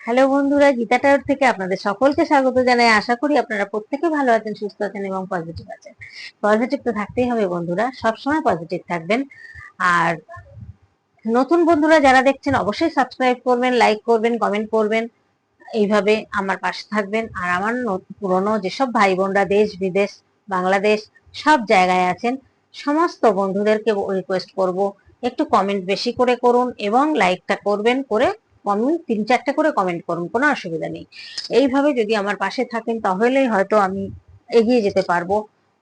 Hello বন্ধুরা, Gita tower থেকে আপনাদের সকলকে স্বাগত জানাই। আশা করি আপনারা প্রত্যেকে ভালো আছেন, সুস্থ আছেন এবং পজিটিভ আছেন। পজিটিভ তো থাকতেই হবে বন্ধুরা, সবসময় পজিটিভ থাকবেন। আর নতুন বন্ধুরা যারা দেখছেন, অবশ্যই সাবস্ক্রাইব করবেন লাইক করবেন কমেন্ট করবেন। এইভাবে আমার পাশে থাকবেন। আর আমার পুরনো যেসব ভাই বোনরা দেশ, বিদেশ, বাংলাদেশ, সব জায়গায় আছেন, সমস্ত বন্ধুদেরকে রিকোয়েস্ট করব, একটু কমেন্ট বেশি করে করুন এবং লাইকটা করবেন করে কমেন্ট তিন চারটে করে কমেন্ট করুন, কোনো অসুবিধা নেই। এইভাবে যদি আমার পাশে থাকেন, তাহলেই হয়তো আমি এগিয়ে যেতে পারব।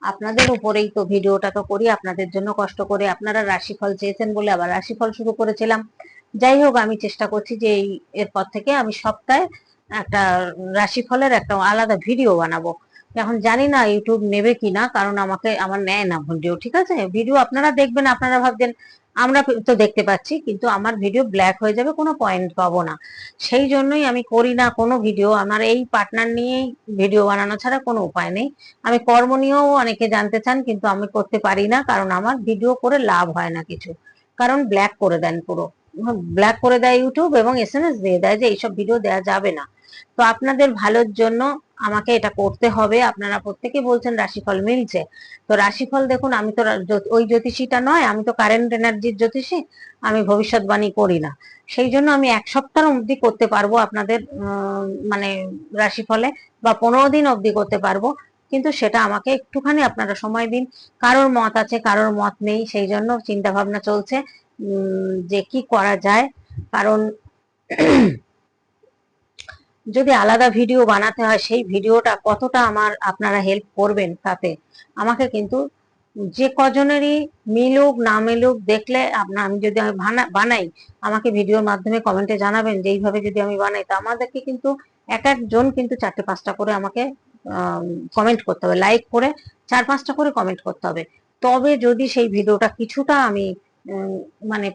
আপনাদের উপরেই তো ভিডিওটা তো করি, আপনাদের জন্য কষ্ট করে আপনারা রাশিফল চেয়েছেন বলে আবার রাশিফল শুরু করেছিলাম। যাই হোক, আমি চেষ্টা করছি যে এই এরপর থেকে আমি সপ্তাহে একটা রাশিফলের একটা আলাদা ভিডিও বানাবো। এখন জানি না ইউটিউব নেবে কিনা, কারণ আমাকে, আমার নেয় না ভিডিও, ঠিক আছে? ভিডিও আপনারা দেখবেন, আপনারা ভাবছেন আমরা তো দেখতে পাচ্ছি, কিন্তু আমার ভিডিও ব্ল্যাক হয়ে যাবে, কোনো পয়েন্ট পাবো না। সেই জন্যই আমি করি না কোনো ভিডিও আমার এই পার্টনার নিয়েই ভিডিও বানানো ছাড়া কোনো উপায় নেই। আমি কর্ম নিয়েও অনেকে জানতে চান, কিন্তু আমি করতে পারি না, কারণ আমার ভিডিও করে লাভ হয় না কিছু। কারণ ব্ল্যাক করে দেন পুরো। ব্ল্যাক করে দেয় ইউটিউব এবং এস এম এস দিয়ে দেয় যে এইসব ভিডিও দেওয়া যাবে না। তো আপনাদের ভালোর জন্য আমাকে এটা করতে হবে। আপনারা প্রত্যেকে বলছেন রাশিফল মিলছে। তো রাশিফল দেখুন, আমি তো ওই জ্যোতিষীটা নয়, আমি তো কারেন্ট এনার্জির জ্যোতিষী, আমি ভবিষ্যৎবাণী করি না। সেই জন্য আমি এক সপ্তাহ অবধি করতে পারব আপনাদের মানে রাশিফলে, বা পনেরো দিন অবধি করতে পারব। কিন্তু সেটা আমাকে একটুখানি আপনারা সময় দিন। কারোর মত আছে, কারোর মত নেই, সেই জন্য চিন্তা ভাবনা চলছে যে কি করা যায়। কারণ যদি আলাদা ভিডিও বানাতে হয়, সেই ভিডিওটা কতটা আমার আপনারা হেল্প করবেন তাতে? আমাকে কিন্তু যে কজনেরই মিলুক, না মিলুক, দেখলে আপনার আমি যদি আমি বানাই, আমাকে ভিডিওর মাধ্যমে কমেন্টে জানাবেন যে এইভাবে যদি আমি বানাই, তো আমাদেরকে কিন্তু এক একজন কিন্তু চারটে, পাঁচটা করে আমাকে কমেন্ট করতে হবে লাইক করে চার, পাঁচটা করে কমেন্ট করতে হবে। তবে যদি সেই ভিডিওটা কিছুটা আমি মানে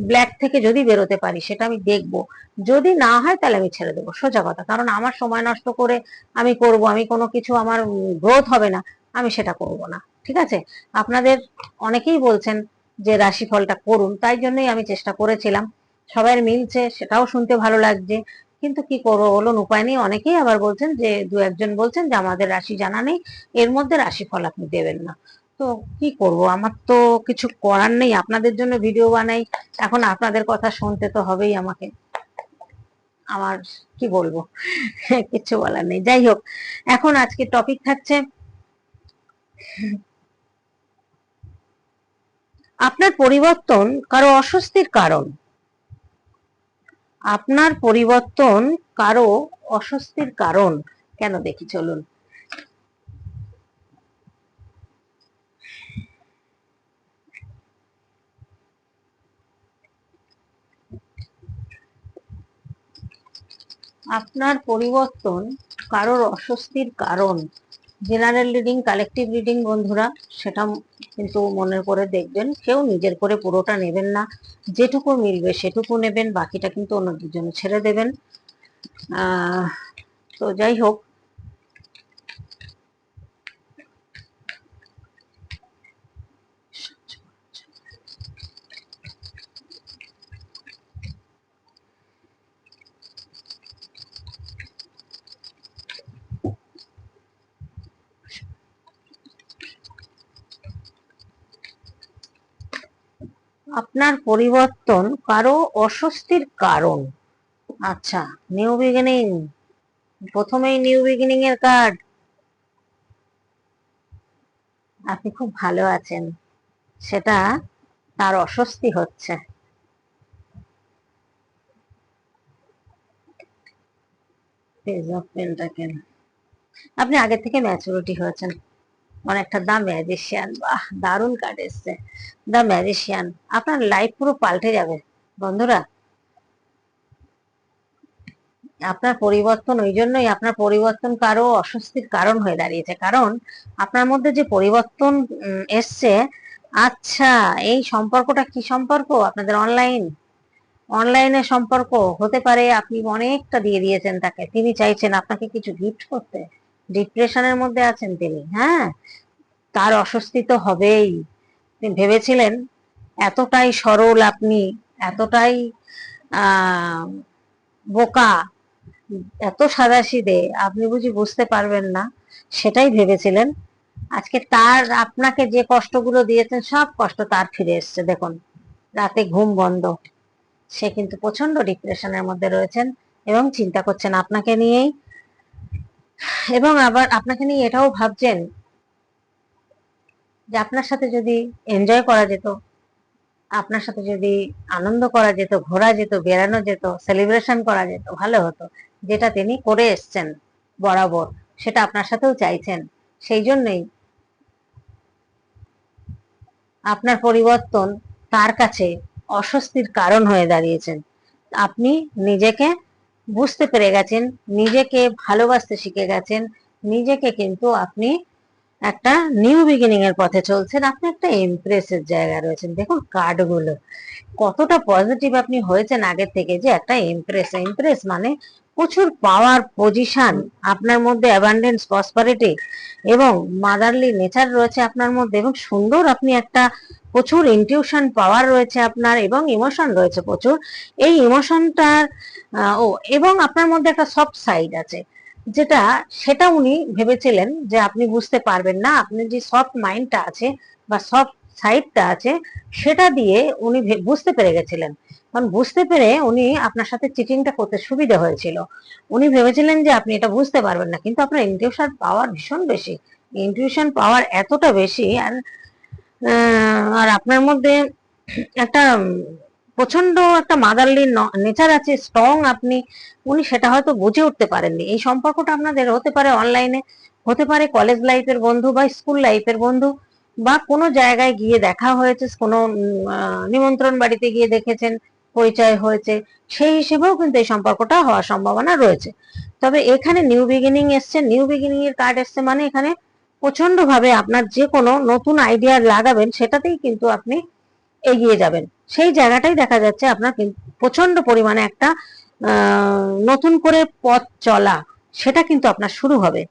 ব্ল্যাক থেকে যদি বেরোতে পারি, সেটা আমি দেখব। যদি না হয় তাহলে আমি ছেড়ে দেবো। সোজা কথা। কারণ আমার সময় নষ্ট করে আমি করব, আমি কোনো কিছু আমার গ্রোথ হবে না, আমি সেটা করব না। ঠিক আছে? আপনাদের অনেকেই বলছেন যে রাশিফলটা করুন, তাই জন্যই আমি চেষ্টা করেছিলাম। সবাই মিলছে, সেটাও শুনতে ভালো লাগছে। কিন্তু কি করব বলুন, উপায় নেই। অনেকেই আবার বলছেন যে, দু একজন বলছেন যে, আমাদের রাশি জানা নেই, এর মধ্যে রাশিফল আপনি দেবেন না। তো কি করব? আমার তো কিছু করার নেই। আপনাদের জন্য ভিডিও বানাই। এখন আপনাদের কথা শুনতে তো হবেই আমাকে। আমার কি বলব? কিছু বলার নেই। যাই হোক, এখন আজকে টপিক থাকছে আপনার পরিবর্তন কারও অস্বস্তির কারণ। আপনার পরিবর্তন কারও অস্বস্তির কারণ। কেন দেখি, চলুন। আপনার পরিবর্তন কারোর অস্বস্তির কারণ। জেনারেল রিডিং, কালেকটিভ রিডিং, বন্ধুরা, সেটা কিন্তু মনে করে দেখবেন। কেউ নিজের করে পুরোটা নেবেন না। যেটুকু মিলবে সেটুকু নেবেন, বাকিটা কিন্তু অন্যদের জন্য ছেড়ে দেবেন। তো যাই হোক আপনার পরিবর্তন কারও অস্বস্তির কারণ। আচ্ছা নিউ বিগিনিং প্রথমেই নিউ বিগিনিং এর কার্ড আপনি খুব ভালো আছেন। সেটা তার অস্বস্তি হচ্ছে। পেজ আপনি আগে থেকে ম্যাচুরিটি হয়েছেন। অনেকটা দা ম্যাজিশিয়ান বাহ, দারুণ কার্ড এসছে। দা ম্যাজিশিয়ান আপনার লাইফ পুরো পাল্টে যাবে, বন্ধুরা। আপনার পরিবর্তন, ওই জন্যই আপনার পরিবর্তন কারও অস্বস্তির কারণ হয়ে দাঁড়িয়েছে। কারণ আপনার মধ্যে যে পরিবর্তন এসছে আচ্ছা এই সম্পর্কটা কি সম্পর্ক? আপনাদের অনলাইন অনলাইনে সম্পর্ক হতে পারে, আপনি অনেকটা দিয়ে দিয়েছেন তাকে। তিনি চাইছেন আপনাকে কিছু গিফট করতে। ডিপ্রেশনের মধ্যে আছেন তিনি হ্যাঁ? তার অস্বস্তি তো হবেই। ভেবেছিলেন, এতটাই সরল আপনি, এতটাই বোকা, এত সাদাসিদে আপনি বুঝি বুঝতে পারবেন না, সেটাই ভেবেছিলেন। আজকে তার, আপনাকে যে কষ্টগুলো দিয়েছেন, সব কষ্ট তার ফিরে এসছে, দেখুন। রাতে ঘুম বন্ধ। সে কিন্তু প্রচণ্ড ডিপ্রেশনের মধ্যে রয়েছেন এবং চিন্তা করছেন আপনাকে নিয়েই। এবং আবার আপনাকে নিয়ে এটাও ভাবছেন যে আপনার সাথে যদি এনজয় করা যেত, আপনার সাথে যদি আনন্দ করা যেত, ঘোরা যেত, বেড়ানো যেত সেলিব্রেশন করা যেত, ভালো হতো। যেটা তিনি করে এসছেন বরাবর, সেটা আপনার সাথেও চাইছেন। সেই জন্যই আপনার পরিবর্তন তার কাছে অস্বস্তির কারণ হয়ে দাঁড়িয়েছেন। আপনি নিজেকে বুঝতে পেরে গেছেন, নিজেকে ভালোবাসতে শিখে গেছেন, নিজেকে কিন্তু আপনি একটা নিউ বিগিনিং এর পথে চলছেন। আপনি একটা ইমপ্রেসের জায়গা রয়েছেন। দেখুন কার্ডগুলো কতটা পজিটিভ আপনি হয়েছেন আগের থেকে যে একটা ইমপ্রেস ইমপ্রেস মানে প্রচুর পাওয়ার পজিশন আপনার মধ্যে অ্যাবান্ডেন্স প্রসপারিটি এবং মাদারলি নেচার রয়েছে আপনার মধ্যে এবং সুন্দর আপনি একটা প্রচুর ইনটিউশন পাওয়ার রয়েছে আপনার এবং ইমোশন রয়েছে প্রচুর। এই ইমোশনটার ও এবং আপনার মধ্যে একটা সফট সাইড আছে যেটা, সেটা উনি ভেবেছিলেন যে আপনি বুঝতে পারবেন না। আপনি যে সফট মাইন্ডটা আছে বা সফট সাইডটা আছে, সেটা দিয়ে উনি বুঝতে পেরে গেছিলেন। কারণ বুঝতে পেরে উনি আপনার সাথে চিটিংটা করতে সুবিধা হয়েছিল। উনি ভেবেছিলেন যে আপনি এটা বুঝতে পারবেন না, কিন্তু আপনার ইনটিউশন পাওয়ার ভীষণ বেশি। ইনটিউশন পাওয়ার এতটা বেশি, আর আর আপনার মধ্যে একটা প্রচণ্ড একটা মাদারলি নেচার আছে স্ট্রং আপনি, উনি সেটা হয়তো বুঝে উঠতে পারেননি। এই সম্পর্কটা আপনাদের হতে পারে অনলাইনে হতে পারে কলেজ লাইফের বন্ধু বা স্কুল লাইফের বন্ধু। বা কোনো জায়গায় গিয়ে দেখা হয়েছে, কোনো নিমন্ত্রণ বাড়িতে গিয়ে দেখেছেন, পরিচয় হয়েছে, সেই হিসেবেও কিন্তু এই সম্পর্কটা হওয়ার সম্ভাবনা রয়েছে। তবে এখানে নিউ বিগিনিং এসছে। নিউ বিগিনিং এর কার্ড এসছে মানে এখানে প্রচণ্ড ভাবে আপনার যে কোনো নতুন আইডিয়া লাগাবেন, সেটাতেই কিন্তু আপনি এগিয়ে যাবেন। সেই জায়গাটাই দেখা যাচ্ছে আপনার প্রচণ্ড পরিমাণে একটা নতুন করে পথ চলা, সেটা কিন্তু আপনার শুরু হবে।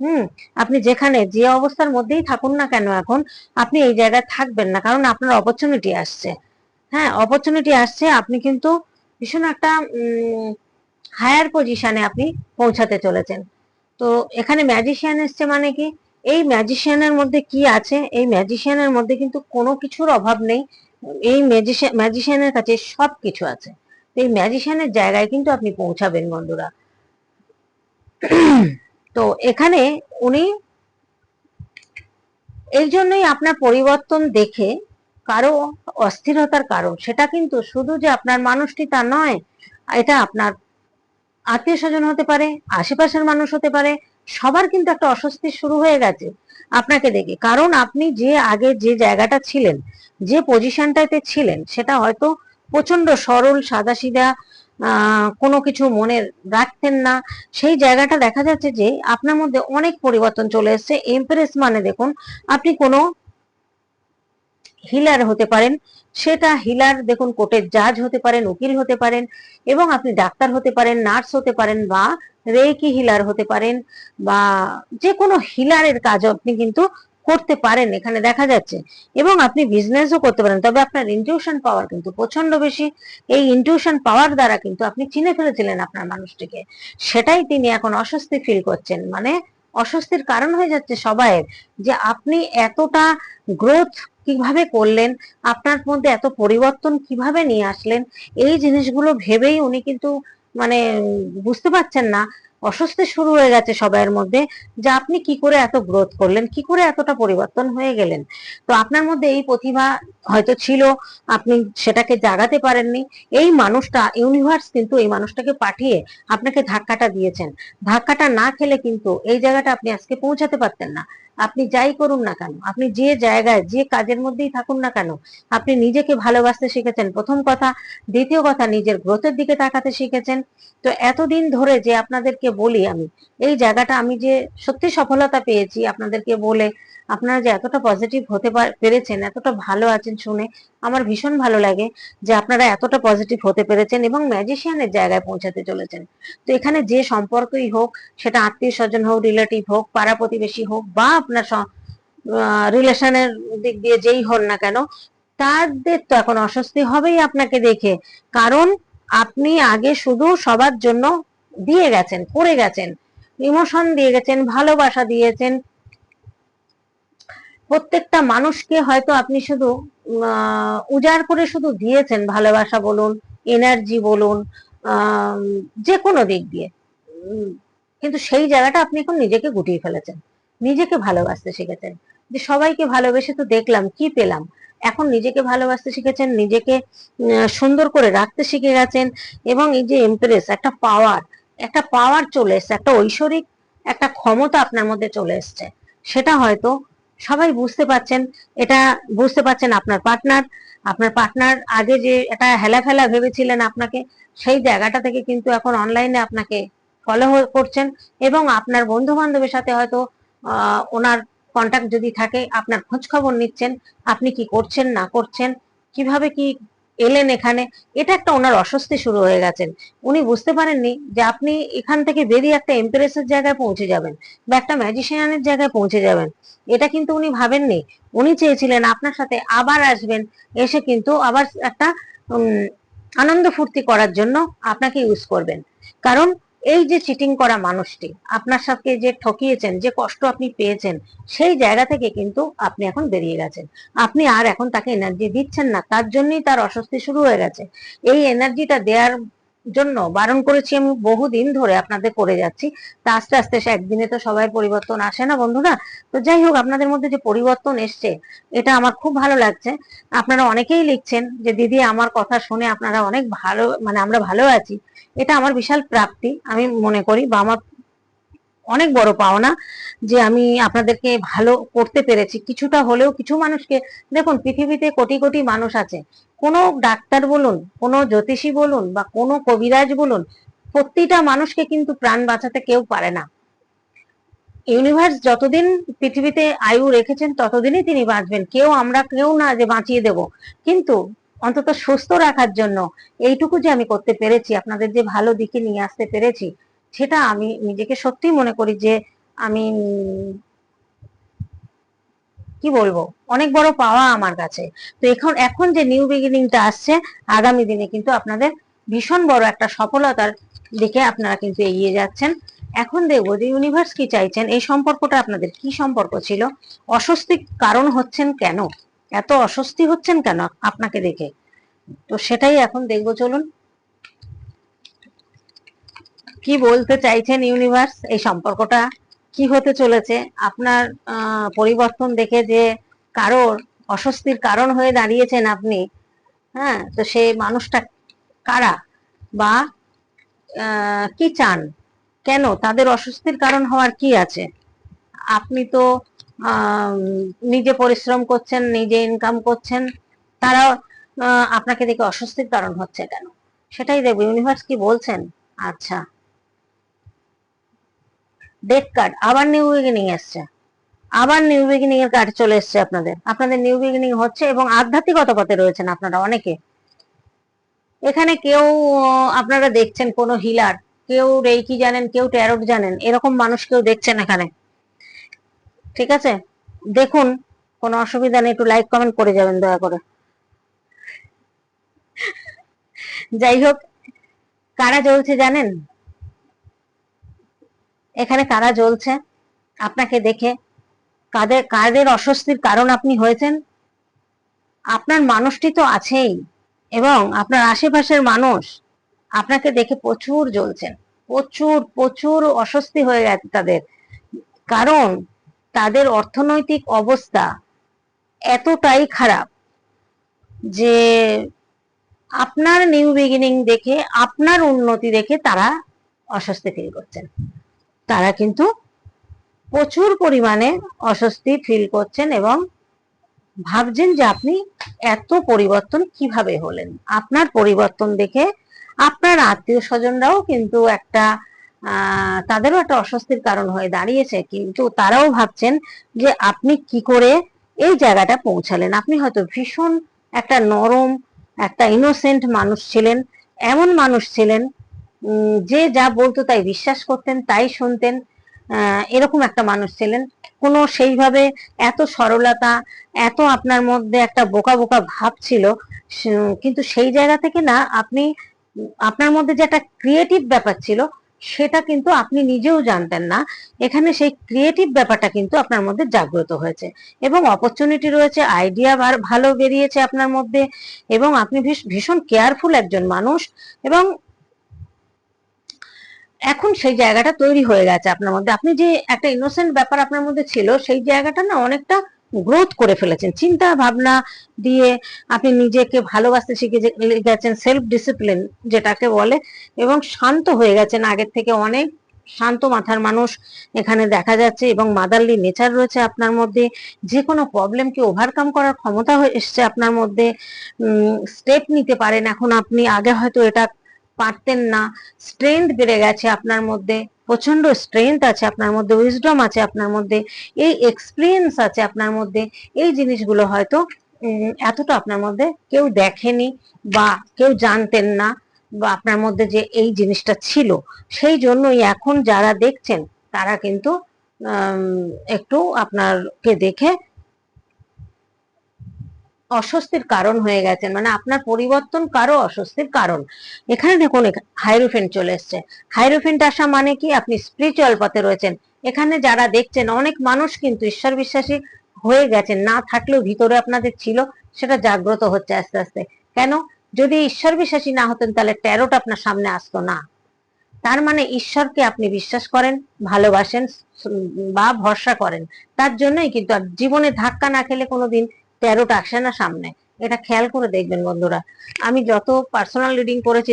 হুম, আপনি যেখানে যে অবস্থার মধ্যেই থাকুন না কেন এখন, আপনি এই জায়গায় থাকবেন না, কারণ আপনার অপরচুনিটি আসছে। হ্যাঁ অপরচুনিটি আসছে, আপনি কিন্তু ভীষণ একটা হায়ার পজিশনে আপনি পৌঁছাতে চলেছেন। তো এখানে ম্যাজিশিয়ান এসছে মানে কি? এই ম্যাজিশিয়ানের মধ্যে কি আছে? এই ম্যাজিশিয়ানের মধ্যে কিন্তু কোনো কিছুর অভাব নেই। এই ম্যাজিশিয়ান ম্যাজিশিয়ানের কাছে সব কিছু আছে এই ম্যাজিশিয়ানের জায়গায় কিন্তু আপনি পৌঁছাবেন বন্ধুরা। তো এখানে উনি এই জন্যই আপনার পরিবর্তন দেখে কারও অস্থিরতার কারণ। সেটা কিন্তু শুধু যে আপনার মানুষটি তা নয়, এটা আপনার আত্মীয় স্বজন হতে পারে, আশেপাশের মানুষ হতে পারে, সবার কিন্তু একটা অস্বস্তি শুরু হয়ে গেছে আপনাকে দেখে। কারণ আপনি যে আগে যে জায়গাটা ছিলেন, যে পজিশনটাতে ছিলেন, সেটা হয়তো প্রচণ্ড সরল, সাদাসিধা কোনো কিছু মনে রাখতেন না। সেই জায়গাটা দেখা যাচ্ছে যে আপনার মধ্যে অনেক পরিবর্তন চলে এসেছে। এমপ্রেস মানে দেখুন, আপনি কোনো হিলার হতে পারেন, সেটা হিলার দেখুন কোর্টের জাজ হতে পারেন, উকিল হতে পারেন, এবং আপনি ডাক্তার হতে পারেন নার্স হতে পারেন, বা রেকি হিলার হতে পারেন, বা যে কোনো হিলারের কাজ আপনি কিন্তু করতে পারেন, এখানে দেখা যাচ্ছে। এবং আপনি বিজনেসও করতে পারেন, তবে আপনার ইনটিউশন পাওয়ার কিন্তু প্রচণ্ড বেশি। এই ইনটিউশন পাওয়ার দ্বারা কিন্তু আপনি চিনে ফেলেছিলেন আপনার মানুষটিকে। সেটাই তিনি এখন অস্বস্তি ফিল করছেন। মানে অস্বস্তির কারণ হয়ে যাচ্ছে সবাইয়ের যে আপনি এতটা গ্রোথ কীভাবে করলেন, আপনার মধ্যে এত পরিবর্তন কীভাবে নিয়ে আসলেন, এই জিনিসগুলো ভেবেই উনি কিন্তু মানে বুঝতে পারছেন না অস্বস্তি শুরু হয়ে গেছে সবাইয়ের মধ্যে যে আপনি কি করে এত গ্রোথ করলেন? কি করে এতটা পরিবর্তন হয়ে গেলেন? তো আপনার মধ্যে এই প্রতিভা হয়তো ছিল, আপনি সেটাকে জাগাতে পারেননি। এই মানুষটা ইউনিভার্স কিন্তু এই মানুষটাকে পাঠিয়ে আপনাকে ধাক্কাটা দিয়েছেন। ধাক্কাটা না খেলে কিন্তু এই জায়গাটা আপনি আজকে পৌঁছাতে পারতেন না। আপনি যাই করুন না কেন, আপনি যে জায়গায়, যে কাজের মধ্যেই থাকুন না কেন, আপনি নিজেকে ভালোবাসতে শিখেছেন। প্রথম কথা। দ্বিতীয় কথা, নিজের গ্রোথের দিকে তাকাতে শিখেছেন। তো এতদিন ধরে যে আপনাদেরকে বলি আমি, এই জায়গাটা আমি যে সত্যি সফলতা পেয়েছি, আপনাদেরকে বলে আপনারা যে এতটা পজিটিভ হতে পার- পেরেছেন, এতটা ভালো আছেন শুনে আমার ভীষণ ভালো লাগে যে আপনারা এতটা পজিটিভ হতে পেরেছেন এবং ম্যাজিশিয়ানের জায়গায় পৌঁছাতে চলেছেন। তো এখানে যে সম্পর্কই হোক, সেটা আত্মীয় স্বজন হোক রিলেটিভ হোক, পাড়া প্রতিবেশী হোক বা আপনার রিলেশনের দিক দিয়ে যেই হন না কেন, তাদের তো এখন অস্বস্তি হবেই আপনাকে দেখে। কারণ আপনি আগে শুধু সবার জন্য দিয়ে গেছেন, করে গেছেন। ইমোশন দিয়ে গেছেন, ভালোবাসা দিয়েছেন প্রত্যেকটা মানুষকে হয়তো আপনি শুধু উজাড় করে শুধু দিয়েছেন ভালোবাসা বলুন এনার্জি বলুন যে কোনো দিক দিয়ে। কিন্তু সেই জায়গাটা আপনি এখন নিজেকে গুটিয়ে ফেলেছেন, নিজেকে ভালোবাসতে শিখেছেন। যে সবাইকে ভালোবেসে তো দেখলাম, কি পেলাম? এখন নিজেকে ভালোবাসতে শিখেছেন, নিজেকে সুন্দর করে রাখতে শিখে গেছেন এবং এই যে এমপ্রেস একটা পাওয়ার একটা পাওয়ার চলে এসছে, একটা ঐশ্বরিক, একটা ক্ষমতা আপনার মধ্যে চলে এসছে। সেটা হয়তো সবাই বুঝতে পারছেন, এটা বুঝতে পারছেন আপনার পার্টনার আপনার পার্টনার আগে যে এটা হেলা ফেলা ভেবেছিলেন আপনাকে, সেই জায়গাটা থেকে কিন্তু এখন অনলাইনে আপনাকে ফলো করছেন এবং আপনার বন্ধু বান্ধবের সাথে হয়তো ওনার কন্ট্যাক্ট যদি থাকে, আপনার খোঁজ খবর নিচ্ছেন, আপনি কি করছেন, না করছেন, কীভাবে কি এলেন এখানে। এটা একটা ওনার অস্বস্তি শুরু হয়ে গেছেন। উনি বুঝতে পারেননি যে আপনি এখান থেকে বেরিয়ে একটা এমপ্রেসের জায়গায় পৌঁছে যাবেন বা একটা ম্যাজিশিয়ানের জায়গায় পৌঁছে যাবেন। এটা কিন্তু উনি ভাবেননি। উনি চেয়েছিলেন আপনার সাথে আবার আসবেন, এসে কিন্তু আবার একটা আনন্দ ফুর্তি করার জন্য আপনাকে ইউজ করবেন। কারণ এই যে চিটিং করা মানুষটি, আপনার সাথে যে ঠকিয়েছেন, যে কষ্ট আপনি পেয়েছেন, সেই জায়গা থেকে কিন্তু আপনি এখন বেরিয়ে গেছেন। আপনি আর এখন তাকে এনার্জি দিচ্ছেন না, তার জন্যই তার অস্বস্তি শুরু হয়ে গেছে। এই এনার্জিটা দেওয়ার জন্য বারণ করেছি আমি বহুদিন ধরে আপনাদের করে যাচ্ছি। তা আস্তে আস্তে সে একদিনে তো সবাই পরিবর্তন আসে না বন্ধুরা। তো যাই হোক, আপনাদের মধ্যে যে পরিবর্তন এসছে, এটা আমার খুব ভালো লাগছে। আপনারা অনেকেই লিখছেন যে, দিদি, আমার কথা শুনে আপনারা অনেক ভালো মানে আমরা ভালো আছি। এটা আমার বিশাল প্রাপ্তি, আমি মনে করি, বা আমার অনেক বড় পাওনা যে আমি আপনাদেরকে ভালো করতে পেরেছি। কিছুটা হলেও কিছু মানুষকে, দেখুন পৃথিবীতে কোটি কোটি মানুষ আছে। কোনো ডাক্তার বলুন, কোনো জ্যোতিষী বলুন বা কোনো কবিরাজ বলুন, প্রতিটা মানুষকে কিন্তু প্রাণ বাঁচাতে কেউ পারে না। ইউনিভার্স যতদিন পৃথিবীতে আয়ু রেখেছেন, ততদিনই তিনি বাঁচবেন। কেউ আমরা, কেউ না যে বাঁচিয়ে দেব। কিন্তু অন্তত সুস্থ রাখার জন্য এইটুকু যে আমি করতে পেরেছি, আপনাদের যে ভালো দিকে নিয়ে আসতে পেরেছি সেটা আমি নিজেকে সত্যি মনে করি যে আমি, কি বলব, অনেক বড় পাওয়া আমার কাছে। তো এখন এখন যে নিউ বিগিনিংটা আসছে, আগামী দিনে কিন্তু আপনাদের ভীষণ বড় একটা সফলতার দিকে আপনারা কিন্তু এগিয়ে যাচ্ছেন। এখন দেখব যে ইউনিভার্স কি চাইছেন, এই সম্পর্কটা আপনাদের কি সম্পর্ক ছিল অস্বস্তির কারণ হচ্ছেন কেন, এত অস্বস্তি হচ্ছেন কেন আপনাকে দেখে? তো সেটাই এখন দেখব, চলুন। কি বলতে চাইছেন ইউনিভার্স এই সম্পর্কটা কি হতে চলেছে? আপনার পরিবর্তন দেখে যে কারোর অস্বস্তির কারণ হয়ে দাঁড়িয়েছেন আপনি হ্যাঁ? তো সে মানুষটা কারা? বা কি চান? কেন? তাদের অস্বস্তির কারণ হওয়ার কি আছে? আপনি তো নিজে পরিশ্রম করছেন, নিজে ইনকাম করছেন তারা আপনাকে দেখে অস্বস্তির কারণ হচ্ছে কেন? সেটাই দেখব। ইউনিভার্স কি বলছেন? আচ্ছা। ডেট কার্ড আবার নিউ বিগিনিং এসছে। আবার নিউ বিগিনিং এর কার্ড চলে এসছে আপনাদের। আপনাদের নিউ বিগিনিং হচ্ছে এবং আধ্যাত্মিকতা পথে রয়েছেন আপনারা অনেকে। এখানে কেউ, আপনারা দেখছেন কোনো হিলার কেউ রেইকি জানেন, কেউ ট্যারোট জানেন, এরকম মানুষ কেউ দেখছেন এখানে। ঠিক আছে? দেখুন, কোনো অসুবিধা নেই, একটু লাইক কমেন্ট করে যাবেন দয়া করে। যাই হোক, কারা জ্বলছে জানেন? এখানে কারা জ্বলছে? আপনাকে দেখে কাদের কাদের অস্বস্তির কারণ আপনি হয়েছেন? আপনার মানুষটি তো আছেই এবং আপনার আশেপাশের মানুষ আপনাকে দেখে প্রচুর জ্বলছেন। প্রচুর প্রচুর অস্বস্তি হয়ে গেছে তাদের। কারণ তাদের অর্থনৈতিক অবস্থা এতটাই খারাপ যে আপনার নিউ বিগিনিং দেখে, আপনার উন্নতি দেখে তারা অস্বস্তি ফিল করছেন। তারা কিন্তু প্রচুর পরিমাণে অস্বস্তি ফিল করছেন এবং ভাবছেন যে আপনি এত পরিবর্তন কীভাবে হলেন? আপনার পরিবর্তন দেখে আপনার আত্মীয় স্বজনরাও কিন্তু একটা তাদেরও একটা অস্বস্তির কারণ হয়ে দাঁড়িয়েছে। কিন্তু তারাও ভাবছেন যে আপনি কি করে এই জায়গাটা পৌঁছালেন? আপনি হয়তো ভীষণ একটা নরম, একটা ইনোসেন্ট মানুষ ছিলেন, এমন মানুষ ছিলেন যে যা বলতো তাই বিশ্বাস করতেন, তাই শুনতেন। এরকম একটা মানুষ ছিলেন। কোনো সেইভাবে এত সরলতা, এত আপনার মধ্যে একটা বোকা বোকা ভাব ছিল কিন্তু সেই জায়গা থেকে না আপনি, আপনার মধ্যে যে একটা ক্রিয়েটিভ ব্যাপার ছিল, সেটা কিন্তু আপনি নিজেও জানতেন না। এখানে সেই ক্রিয়েটিভ ব্যাপারটা কিন্তু আপনার মধ্যে জাগ্রত হয়েছে এবং অপরচুনিটি রয়েছে আইডিয়া ভালো বেরিয়েছে আপনার মধ্যে এবং আপনি ভীষ- ভীষণ কেয়ারফুল একজন মানুষ এবং এখন সেই জায়গাটা তৈরি হয়ে গেছে আপনার মধ্যে। আপনি যে একটা ইনোসেন্ট ব্যাপার আপনার মধ্যে ছিল, সেই জায়গাটা না অনেকটা গ্রোথ করে ফেলেছেন। চিন্তা ভাবনা দিয়ে আপনি নিজেকে ভালোবাসতে শিখে গেছেন সেলফ ডিসিপ্লিন যেটাকে বলে, এবং শান্ত হয়ে গেছেন। আগের থেকে অনেক শান্ত মাথার মানুষ এখানে দেখা যাচ্ছে এবং মাদারলি নেচার রয়েছে আপনার মধ্যে। যে কোনো প্রবলেমকে ওভারকাম করার ক্ষমতা হয়ে এসছে আপনার মধ্যে। স্টেপ নিতে পারেন। এখন আপনি আগে হয়তো এটা পারতেন না। স্ট্রেংথ বেড়ে গেছে আপনার মধ্যে প্রচণ্ড স্ট্রেংথ আছে আপনার মধ্যে উইজডম আছে আপনার মধ্যে, এই এক্সপিরিয়েন্স আছে আপনার মধ্যে, এই জিনিসগুলো হয়তো এতটা আপনার মধ্যে কেউ দেখেনি বা কেউ জানতেন না বা আপনার মধ্যে যে এই জিনিসটা ছিল। সেই জন্যই এখন যারা দেখছেন, তারা কিন্তু একটু আপনারকে দেখে অস্বস্তির কারণ হয়ে গেছেন মানে আপনার পরিবর্তন কারও অস্বস্তির কারণ। এখানে দেখুন হাইরোফেন্ট চলে এসছে। হাইরোফেন্ট আসা মানে কি? আপনি স্পিরিচুয়াল পথে রয়েছেন। এখানে যারা দেখছেন, অনেক মানুষ কিন্তু ঈশ্বর বিশ্বাসী হয়ে গেছেন, না থাকলেও ভিতরে আপনাদের ছিল, সেটা জাগ্রত হচ্ছে আস্তে আস্তে। কেন? যদি ঈশ্বর বিশ্বাসী না হতেন, তাহলে ট্যারোট আপনার সামনে আসতো না। তার মানে ঈশ্বরকে আপনি বিশ্বাস করেন, ভালোবাসেন বা ভরসা করেন। তার জন্যই কিন্তু জীবনে ধাক্কা না খেলে কোনোদিন ট্যারোট আসে না সামনে। এটা খেয়াল করে দেখবেন বন্ধুরা। আমি যত পার্সোনাল রিডিং করেছি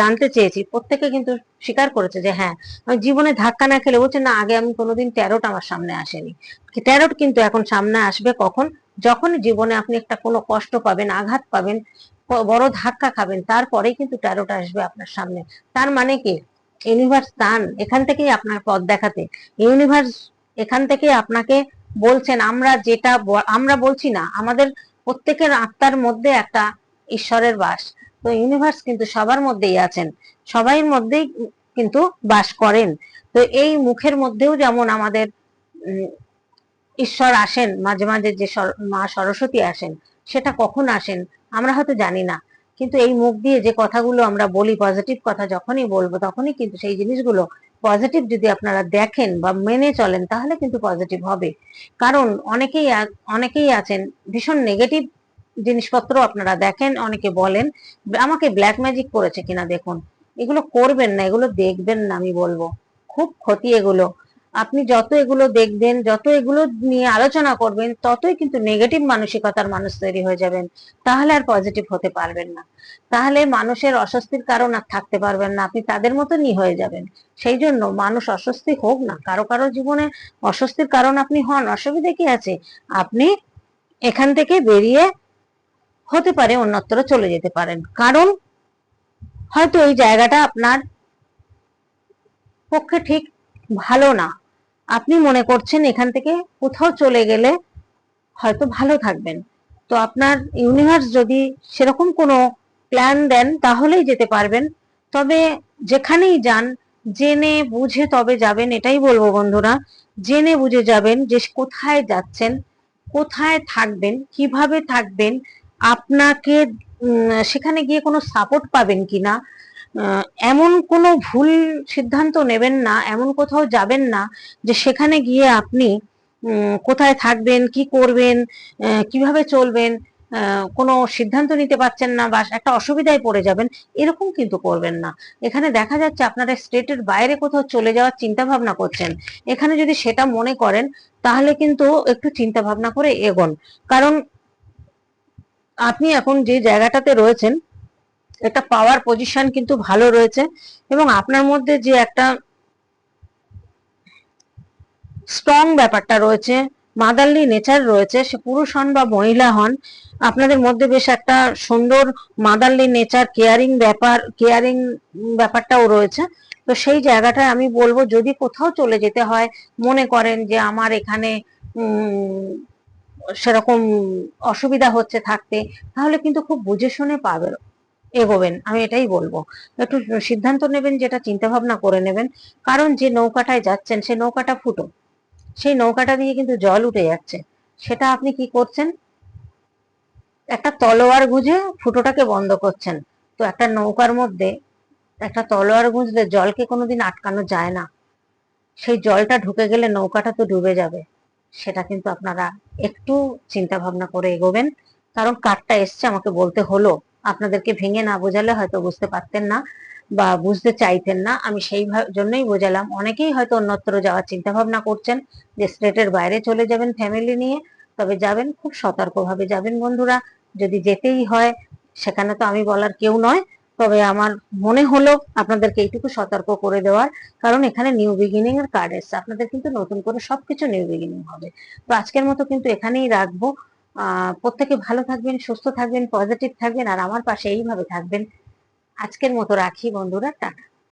জানতে চেয়েছি, প্রত্যেকে কিন্তু স্বীকার করেছে যে হ্যাঁ আমি জীবনে ধাক্কা না খেলে বলছে, না, আগে আমি কোনোদিন ট্যারোট আমার সামনে আসেনি। ট্যারোট কিন্তু এখন সামনে আসবে কখন? যখন জীবনে আপনি একটা কোনো কষ্ট পাবেন, আঘাত পাবেন বড় ধাক্কা খাবেন, তারপরেই কিন্তু ট্যারোট আসবে আপনার সামনে। তার মানে কি? ইউনিভার্স দান এখান থেকেই আপনার পথ দেখাতে। ইউনিভার্স এখান থেকে আপনাকে বলছেন, আমরা যেটা আমরা বলছি না, আমাদের প্রত্যেকের আত্মার মধ্যে একটা ঈশ্বরের বাস। তো ইউনিভার্স কিন্তু সবার মধ্যেই আছেন সবাই মধ্যেই কিন্তু বাস করেন। তো এই মুখের মধ্যেও যেমন আমাদের ঈশ্বর আসেন, মাঝে মাঝে যে মা সরস্বতী আসেন, সেটা কখন আসেন, আমরা হয়তো জানি না। কিন্তু এই মুখ দিয়ে যে কথাগুলো আমরা বলি পজিটিভ কথা যখনই বলব, তখনই কিন্তু সেই জিনিসগুলো পজিটিভ যদি আপনারা দেখেন বা মেনে চলেন, তাহলে কিন্তু পজিটিভ হবে। কারণ অনেকেই অনেকেই আছেন, ভীষণ নেগেটিভ জিনিসপত্র আপনারা দেখেন, অনেকে বলেন, আমাকে ব্ল্যাক ম্যাজিক করেছে কিনা দেখুন। এগুলো করবেন না, এগুলো দেখবেন না, আমি বলব। খুব ক্ষতি এগুলো। আপনি যত এগুলো দেখবেন, যত এগুলো নিয়ে আলোচনা করবেন, ততই কিন্তু নেগেটিভ মানসিকতার মানুষ তৈরি হয়ে যাবেন। তাহলে আর পজিটিভ হতে পারবেন না। তাহলে মানুষের অস্বস্তির কারণ আর থাকতে পারবেন না। আপনি তাদের মতনই হয়ে যাবেন। সেই জন্য মানুষ অস্বস্তি হোক না, কারও কারও জীবনে অস্বস্তির কারণ আপনি হন, অসুবিধা কি আছে? আপনি এখান থেকে বেরিয়ে হতে পারে, অন্যত্র চলে যেতে পারেন। কারণ হয়তো এই জায়গাটা আপনার পক্ষে ঠিক ভালো না। আপনি মনে করছেন এখান থেকে কোথাও চলে গেলে হয়তো ভালো থাকবেন। তো আপনার ইউনিভার্স যদি সেরকম কোনো প্ল্যান দেন, তাহলেই যেতে পারবেন। তবে যেখানেই যান, জেনে বুঝে তবে যাবেন, এটাই বলব বন্ধুরা। জেনে বুঝে যাবেন যে কোথায় যাচ্ছেন, কোথায় থাকবেন, কীভাবে থাকবেন, আপনাকে সেখানে গিয়ে কোনো সাপোর্ট পাবেন কিনা এমন কোনো ভুল সিদ্ধান্ত নেবেন না, এমন কোথাও যাবেন না যে সেখানে গিয়ে আপনি কোথায় থাকবেন, কি করবেন কীভাবে চলবেন কোনো সিদ্ধান্ত নিতে পারছেন না বা একটা অসুবিধায় পড়ে যাবেন, এরকম কিন্তু করবেন না। এখানে দেখা যাচ্ছে আপনারা স্টেটের বাইরে কোথাও চলে যাওয়ার চিন্তা ভাবনা করছেন। এখানে যদি সেটা মনে করেন, তাহলে কিন্তু একটু চিন্তা ভাবনা করে এগোন। কারণ আপনি এখন যে জায়গাটাতে রয়েছেন একটা পাওয়ার পজিশন কিন্তু ভালো রয়েছে এবং আপনার মধ্যে যে একটা স্ট্রং ব্যাপারটা রয়েছে মাদারলি নেচার রয়েছে, সে পুরুষ হন বা মহিলা হন, আপনাদের মধ্যে বেশ একটা সুন্দর মাদারলি নেচার কেয়ারিং ব্যাপার কেয়ারিং ব্যাপারটাও রয়েছে। তো সেই জায়গাটায় আমি বলব, যদি কোথাও চলে যেতে হয়, মনে করেন যে আমার এখানে সেরকম অসুবিধা হচ্ছে থাকতে, তাহলে কিন্তু খুব বুঝে শুনে পাবে এগোবেন, আমি এটাই বলব। একটু সিদ্ধান্ত নেবেন, যেটা চিন্তা ভাবনা করে নেবেন। কারণ যে নৌকাটায় যাচ্ছেন সেই নৌকাটা ফুটো। সেই নৌকাটা দিয়ে কিন্তু জল উঠে যাচ্ছে। সেটা আপনি কি করছেন? একটা তলোয়ার গুঁজে ফুটোটাকে বন্ধ করছেন। তো একটা নৌকার মধ্যে একটা তলোয়ার গুঁজলে জলকে কোনোদিন আটকানো যায় না। সেই জলটা ঢুকে গেলে নৌকাটা তো ডুবে যাবে। সেটা কিন্তু আপনারা একটু চিন্তা ভাবনা করে এগোবেন। কারণ কাঠটা এসছে, আমাকে বলতে হলো। আপনাদেরকে ভেঙে না বোঝালে হয়তো বুঝতে পারতেন না বা বুঝতে চাইতেন না। আমি সেই জন্যই বোঝালাম। অনেকেই হয়তো অন্যত্র যাওয়ার চিন্তা ভাবনা করছেন যে স্টেটের বাইরে চলে যাবেন ফ্যামিলি নিয়ে, তবে যাবেন, খুব সতর্কভাবে যাবেন বন্ধুরা। যদি যেতেই হয়, সেখানে তো আমি বলার কেউ নয়, তবে আমার মনে হলো আপনাদেরকে এইটুকু সতর্ক করে দেওয়ার। কারণ এখানে নিউ বিগিনিং এর কার্ড এসছে। আপনাদের কিন্তু নতুন করে সবকিছু নিউ বিগিনিং হবে। তো আজকের মতো কিন্তু এখানেই রাখব। প্রত্যেকে ভালো থাকবেন, সুস্থ থাকবেন পজিটিভ থাকবেন, আর আমার পাশে এইভাবে থাকবেন। আজকের মতো রাখি বন্ধুরা, টাটা।